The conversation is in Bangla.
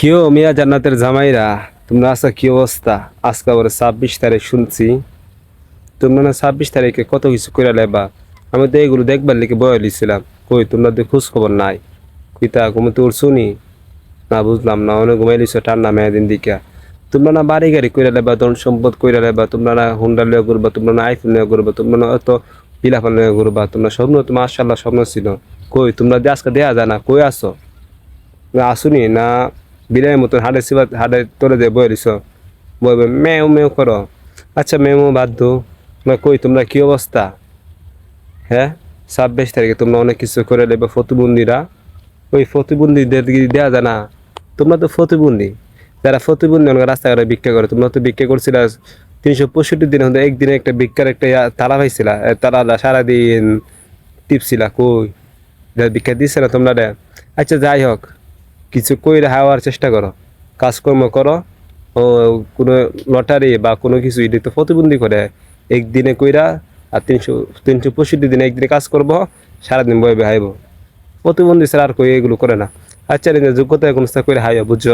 কেউ মিয়া জান্নাতের জামাইরা, তোমরা আজকে কি অবস্থা? আজকে আবার ছাব্বিশ তারিখ শুনছি। তোমরা না ছাব্বিশ তারিখে কত কিছু করে লেবা আমি তো এগুলো দেখবার লিখে বয়ে লিছিলাম কই, তোমরা তো খোঁজ খবর নাই কিতা ঘুমতে উঠছুনি না? বুঝলাম না, অনেক ঘুমাই লিছো ঠান্ডা মেয়াদিন দিকা। তোমরা না বাড়ি গাড়ি কইরা লেবা ধন সম্পদ কইরা লেবা তোমরা না হুন্ডা লিয়ে করবা তোমরা না আইফোন লিয়ে করবা তোমরা না অত বিলাফান লিয়ে করবা তোমরা স্বপ্ন তোমার মার্শাল্লাহ স্বপ্ন ছিল। কই, তোমরা আজকে দেয়া যায় না, কই আসো না আসুনি না বিরামের মতন হাড়ে সিবা হাড়ে তোলে দিয়ে বয়ে দিছ। বলবে মেও মেও করো। আচ্ছা মেমো বাধ্য না কই, তোমরা কি অবস্থা? হ্যাঁ? ছাব্বিশ তারিখে তোমরা অনেক কিছু করে নেবে প্রতিবন্ধীরা ওই প্রতিবন্ধীদের কি দেওয়া যায় না? তোমরা তো প্রতিবন্ধী যারা প্রতিবন্ধী অনেক রাস্তাঘাটে ভিক্ষা করে, তোমরা তো ভিক্ষা করছিল তিনশো পঁয়ষট্টি দিন হতে একদিনে একটা ভিক্ষার একটা তারা পাইছিল। তারা সারাদিন টিপছিলা। কই? যা ভিক্ষা দিচ্ছে না তোমরা। আচ্ছা যাই হোক। কিছু কইরা হাওয়ার চেষ্টা করো। কাজকর্ম করো, ও কোনো লটারি বা কোনো কিছু এটা তো প্রতিবন্ধী করে, একদিনে কইরা আর তিনশো তিনশো পঁয়ষট্টি দিনে একদিনে কাজ করব, সারাদিন বয়ে হাইব। প্রতিবন্ধী ছাড়া আর কই এগুলো করে না। আচ্ছা যোগ্যতা কোনো করে হাইব বুঝছ?